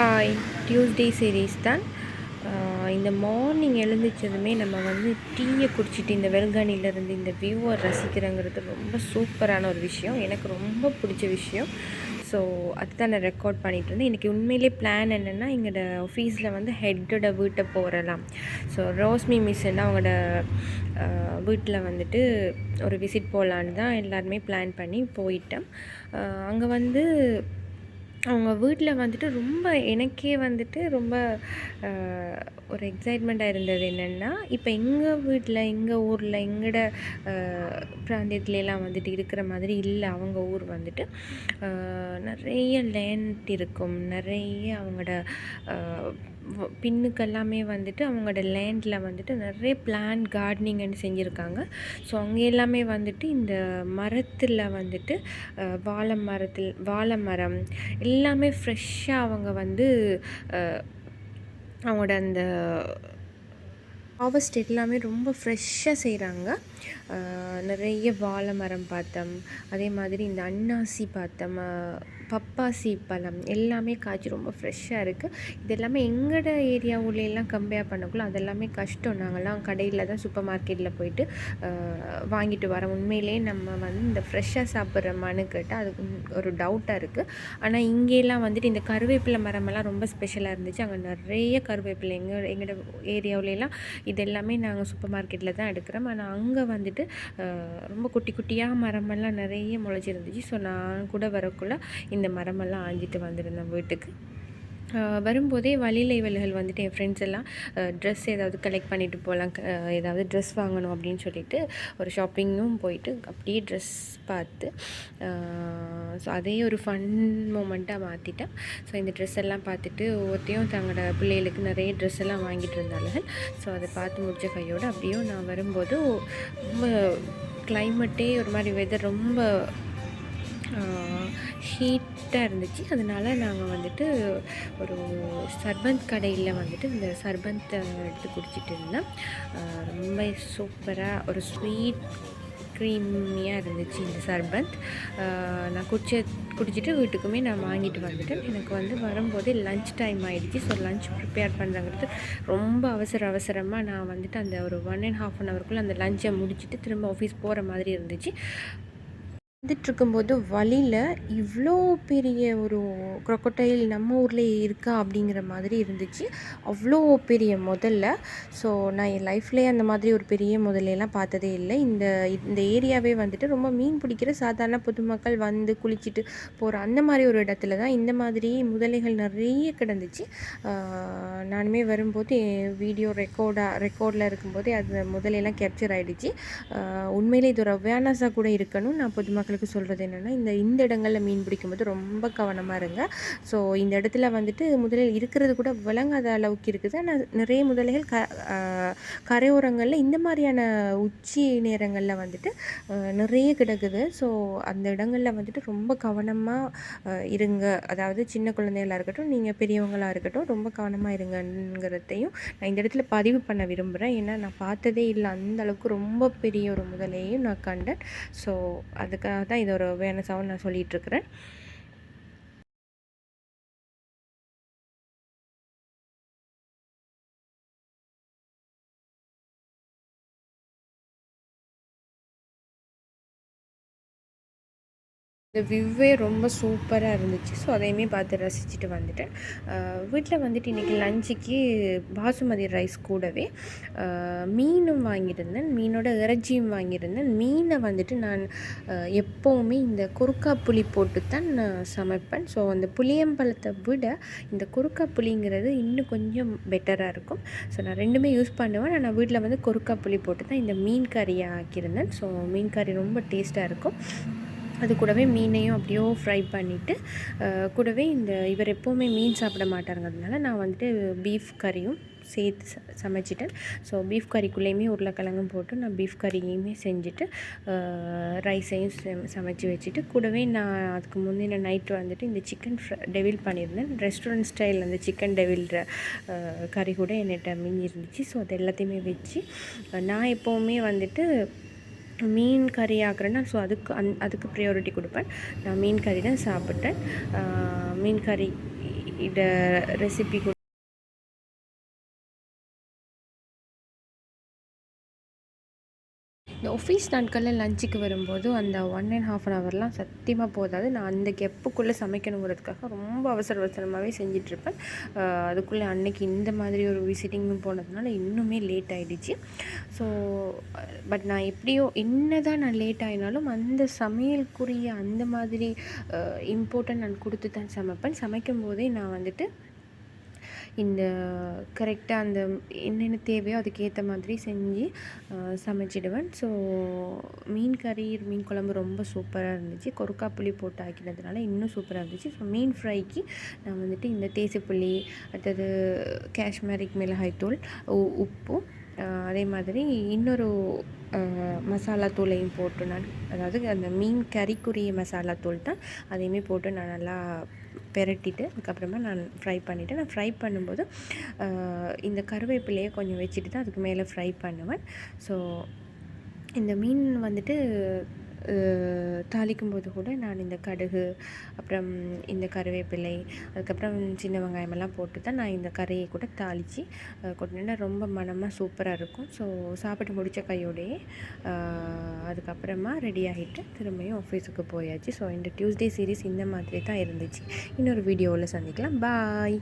Hi Tuesday series தான். இந்த morning எழுந்திரிச்சதுமே நம்ம வந்து டீயை குடிச்சிட்டு இந்த வெல்கனிலேருந்து இந்த வியூவை ரசிக்கிறங்கிறது ரொம்ப சூப்பரான ஒரு விஷயம். எனக்கு ரொம்ப பிடிச்ச விஷயம். ஸோ அதுதான் நான் ரெக்கார்ட் பண்ணிகிட்டு இருந்தேன். எனக்கு உண்மையிலே பிளான் என்னென்னா எங்களோட ஆஃபீஸில் வந்து ஹெட்டோட வீட்டை போகிறலாம் ஸோ ரோஸ்மி மிஸ்ஸுன்னா அவங்களோட வீட்டில் வந்துட்டு ஒரு விசிட் போகலான்னு தான் எல்லாருமே பிளான் பண்ணி போயிட்டோம். அங்கே வந்து அவங்க வீட்டில் வந்துட்டு ரொம்ப எனக்கே வந்துட்டு ரொம்ப ஒரு எக்ஸைட்மெண்ட்டாக இருந்தது என்னென்னா இப்போ எங்கள் வீட்டில் எங்கள் ஊரில் எங்களோட பிராந்தியத்துலலாம் வந்துட்டு இருக்கிற மாதிரி இல்லை. அவங்க ஊர் வந்துட்டு நிறைய லேண்ட் இருக்கும். நிறைய அவங்களோட பின்னுக்கெல்லாமே பின்னுக்கு எல்லாமே வந்துட்டு அவங்களோட லேண்டில் வந்துட்டு நிறைய பிளான்ட் கார்டனிங்னு செஞ்சுருக்காங்க. ஸோ அங்கே எல்லாமே வந்துட்டு இந்த மரத்தில் வந்துட்டு வாழை மரத்தில் வாழை மரம் எல்லாமே ஃப்ரெஷ்ஷாக அவங்க வந்து அவங்களோட அந்த ஹார்வெஸ்ட் எல்லாமே ரொம்ப ஃப்ரெஷ்ஷாக செய்கிறாங்க நிறைய வாழை மரம் பார்த்தோம் அதே மாதிரி இந்த அன்னாசி பார்த்தோம் பப்பாசி பழம் எல்லாமே காய்ச்சி ரொம்ப ஃப்ரெஷ்ஷாக இருக்குது இது எல்லாமே எங்களோட ஏரியா எல்லாம் கம்பேர் பண்ணக்குள்ள அதெல்லாமே கஷ்டம். நாங்கள்லாம் கடையில் தான் சூப்பர் மார்க்கெட்டில் போயிட்டு வாங்கிட்டு வரோம். உண்மையிலேயே நம்ம வந்து இந்த ஃப்ரெஷ்ஷாக சாப்பிட்றோமான்னு கேட்டால் அதுக்கு ஒரு டவுட்டாக இருக்குது ஆனால் இங்கேலாம் வந்துட்டு இந்த கருவேப்பிலை மரமெல்லாம் ரொம்ப ஸ்பெஷலாக இருந்துச்சு. அங்கே நிறைய கருவேப்பிலை எங்கள் எங்களோட ஏரியாவிலலாம் இது எல்லாமே நாங்கள் சூப்பர் மார்க்கெட்டில் தான் எடுக்கிறோம். ஆனால் அங்கே வந்துட்டு ரொம்ப குட்டி குட்டியாக மரமெல்லாம் நிறைய முளைச்சிருந்துச்சு. ஸோ நான் கூட வரக்குள்ள இந்த மரமெல்லாம் ஆஞ்சிட்டு வந்திருந்தோம் வீட்டுக்கு. வரும்போதே வழியில் இவள்கள் வந்துட்டு என் ஃப்ரெண்ட்ஸ் எல்லாம் ட்ரெஸ் ஏதாவது கலெக்ட் பண்ணிட்டு போகலாம் ஏதாவது ட்ரெஸ் வாங்கணும் அப்படின்னு சொல்லிட்டு ஒரு ஷாப்பிங்கும் போயிட்டு அப்படியே ட்ரெஸ் பார்த்து ஸோ அதே ஒரு ஃபன் மூமெண்ட்டாக மாற்றிட்டேன் ஸோ இந்த ட்ரெஸ் எல்லாம் பார்த்துட்டு ஒவ்வொருத்தையும் தங்களோட பிள்ளைகளுக்கு நிறைய ட்ரெஸ் எல்லாம் வாங்கிட்டு இருந்தாளுகள் ஸோ அதை பார்த்து முடிச்ச கையோடு அப்படியும் நான் வரும்போது ரொம்ப கிளைமேட்டே ஒரு மாதிரி வெதர் ரொம்ப ஹீட்டாக இருந்துச்சு. அதனால் நாங்கள் வந்துட்டு ஒரு சர்பந்த் கடையில் வந்துட்டு இந்த சர்பந்தை எடுத்து குடிச்சிட்டு இருந்தேன் ரொம்ப சூப்பராக ஒரு ஸ்வீட் க்ரீமியாக இருந்துச்சு இந்த சர்பந்த். நான் குடிச்ச குடிச்சிட்டு வீட்டுக்குமே நான் வாங்கிட்டு வந்துட்டேன் எனக்கு வந்து வரும்போதே லஞ்ச் டைம் ஆகிடுச்சு ஸோ லஞ்ச் ப்ரிப்பேர் பண்ணுறங்கிறது ரொம்ப அவசர அவசரமாக நான் வந்துட்டு அந்த ஒரு ஒன் அண்ட் ஹாஃப் அன் ஹவருக்குள்ளே அந்த லஞ்சை முடிச்சுட்டு திரும்ப ஆஃபீஸ் போகிற மாதிரி இருந்துச்சு. வந்துட்டுருக்கும்போது வழியில் இவ்வளோ பெரிய ஒரு crocodile நம்ம ஊர்லேயே இருக்கா அப்படிங்கிற மாதிரி இருந்துச்சு. அவ்வளோ பெரிய முதல்ல. ஸோ நான் என் லைஃப்லேயே அந்த மாதிரி ஒரு பெரிய முதலையெல்லாம் பார்த்ததே இல்லை. இந்த இந்த ஏரியாவே வந்துட்டு ரொம்ப மீன் பிடிக்கிற சாதாரண பொதுமக்கள் வந்து குளிச்சுட்டு போகிற அந்த மாதிரி ஒரு இடத்துல தான் இந்த மாதிரி முதலைகள் நிறைய கிடந்துச்சு. நானுமே வரும்போது வீடியோ ரெக்கார்டாக ரெக்கார்டில் இருக்கும்போதே அது முதலையெல்லாம் கேப்சர் ஆகிடுச்சு உண்மையிலே இது ஒரு அவேர்னஸாக கூட இருக்கணும். நான் பொதுமக்கள் பொதுமக்களுக்கு சொல்கிறது என்னென்னா இந்த இந்த இடங்களில் மீன் பிடிக்கும்போது ரொம்ப கவனமாக இருங்க. ஸோ இந்த இடத்துல வந்துட்டு முதலில் இருக்கிறது கூட விளங்காத அளவுக்கு இருக்குது. ஆனால் நிறைய முதலைகள் க கரையோரங்களில் இந்த மாதிரியான உச்சி நேரங்களில் வந்துட்டு நிறைய கிடக்குது. ஸோ அந்த இடங்களில் வந்துட்டு ரொம்ப கவனமாக இருங்க. அதாவது சின்ன குழந்தைகளாக இருக்கட்டும் நீங்கள் பெரியவங்களாக இருக்கட்டும் ரொம்ப கவனமாக இருங்கங்கிறதையும் நான் இந்த இடத்துல பதிவு பண்ண விரும்புகிறேன் ஏன்னா நான் பார்த்ததே இல்லை. அந்த அளவுக்கு ரொம்ப பெரிய ஒரு முதலையும் நான் கண்டேன். ஸோ அதுக்காக தான் இதோட வேணும் அவேர்னஸாகவும் நான் சொல்லிகிட்ருக்கிறேன் இந்த வியூவே ரொம்ப சூப்பராக இருந்துச்சு. ஸோ அதையுமே பார்த்து ரசிச்சுட்டு வந்துட்டேன். வீட்டில் வந்துட்டு இன்றைக்கி லஞ்சுக்கு பாசுமதி ரைஸ் கூடவே மீனும் வாங்கியிருந்தேன். மீனோட இறைச்சியும் வாங்கியிருந்தேன். மீனை வந்துட்டு நான் எப்போவுமே இந்த குறுக்கா புளி போட்டு தான் நான் சமைப்பேன். ஸோ அந்த புளியம்பழத்தை விட இந்த குறுக்கா புளிங்கிறது இன்னும் கொஞ்சம் பெட்டராக இருக்கும். ஸோ நான் ரெண்டுமே யூஸ் பண்ணுவேன். நான் வீட்டில் வந்து குறுக்கா புளி போட்டு தான் இந்த மீன் கறியை ஆக்கியிருந்தேன். ஸோ மீன் கறி ரொம்ப டேஸ்ட்டாக இருக்கும். அது கூடவே மீனையும் அப்படியோ ஃப்ரை பண்ணிவிட்டு கூடவே இந்த இவர் எப்போவுமே மீன் சாப்பிட மாட்டாருங்கிறதுனால நான் வந்துட்டு பீஃப் கறியும் சேர்த்து ச சமைச்சிட்டேன். ஸோ பீஃப் கறிக்குள்ளேயுமே உருளைக்கிழங்கும் போட்டு நான் பீஃப் கறியுமே செஞ்சுட்டு ரைஸையும் சமைச்சு வச்சுட்டு கூடவே நான் அதுக்கு முந்தின நைட்டு வந்துட்டு இந்த சிக்கன் டெவில் பண்ணியிருந்தேன். ரெஸ்டாரண்ட் ஸ்டைல் அந்த சிக்கன் டெவில் கறி கூட என்கிட்ட மிஞ்சி இருந்துச்சு ஸோ அது எல்லாத்தையுமே வச்சு நான் எப்போவுமே வந்துட்டு மீன் கறி ஆக்குறேன்னா ஸோ அதுக்கு அந் அதுக்கு ப்ரையாரிட்டி கொடுப்பேன். நான் மீன் கறி தான் சாப்பிட்டேன். மீன் கறி இதை ரெசிபி இந்த ஆஃபீஸ் நாட்களில் லஞ்சுக்கு வரும்போது அந்த ஒன் அண்ட் ஹாஃப் அன் ஹவர்லாம் சத்தியமாக போதாது. நான் அந்த கெப்புக்குள்ளே சமைக்கணுங்கிறதுக்காக ரொம்ப அவசர அவசரமாகவே செஞ்சிட்ருப்பேன். அதுக்குள்ளே அன்னைக்கு இந்த மாதிரி ஒரு விசிட்டிங்கும் போனதுனால இன்னுமே லேட் ஆகிடுச்சு ஸோ பட் நான் எப்படியோ என்ன தான் நான் லேட் ஆகினாலும் அந்த சமையலுக்குரிய அந்த மாதிரி இம்பார்ட்டன்ட் நான் கொடுத்து தான் சமைப்பேன். சமைக்கும் போதே நான் வந்துட்டு இந்த கரெக்டாக அந்த என்னென்ன தேவையோ அதுக்கேற்ற மாதிரி செஞ்சு சமைச்சிடுவேன். ஸோ மீன் கறி மீன் குழம்பு ரொம்ப சூப்பராக இருந்துச்சு. கொருக்கா புளி போட்டு ஆக்கினதுனால இன்னும் சூப்பராக இருந்துச்சு. ஸோ மீன் ஃப்ரைக்கு நான் வந்துட்டு இந்த தேசிப்புளி அடுத்தது காஷ்மீரிக் மிளகாய்த்தூள் உப்பு அதே மாதிரி இன்னொரு மசாலா தூளையும் போட்டு நான் அதாவது அந்த மீன் கறிக்குரிய மசாலா தூள் தான் அதையுமே போட்டு நான் நல்லா பெரட்டிட்டு அதுக்கப்புறமா நான் ஃப்ரை பண்ணிவிட்டு நான் ஃப்ரை பண்ணும்போது இந்த கருவேப்பிலையை கொஞ்சம் வச்சுட்டு தான் அதுக்கு மேலே ஃப்ரை பண்ணுவேன். ஸோ இந்த மீன் வந்துட்டு தாளிக்கும் போது கூட நான் இந்த கடுகு அப்புறம் இந்த கருவேப்பிலை அதுக்கப்புறம் சின்ன வெங்காயமெல்லாம் போட்டு தான் நான் இந்த கறியை கூட தாளித்து கொட்டினா ரொம்ப மனமாக சூப்பராக இருக்கும். ஸோ சாப்பிட்டு முடித்த கையோடையே அதுக்கப்புறமா ரெடி ஆகிட்டு திரும்பியும் ஆஃபீஸுக்கு போயாச்சு. ஸோ இந்த டியூஸ்டே சீரீஸ் இந்த மாதிரி தான் இருந்துச்சு. இன்னொரு வீடியோவில் சந்திக்கலாம். பாய்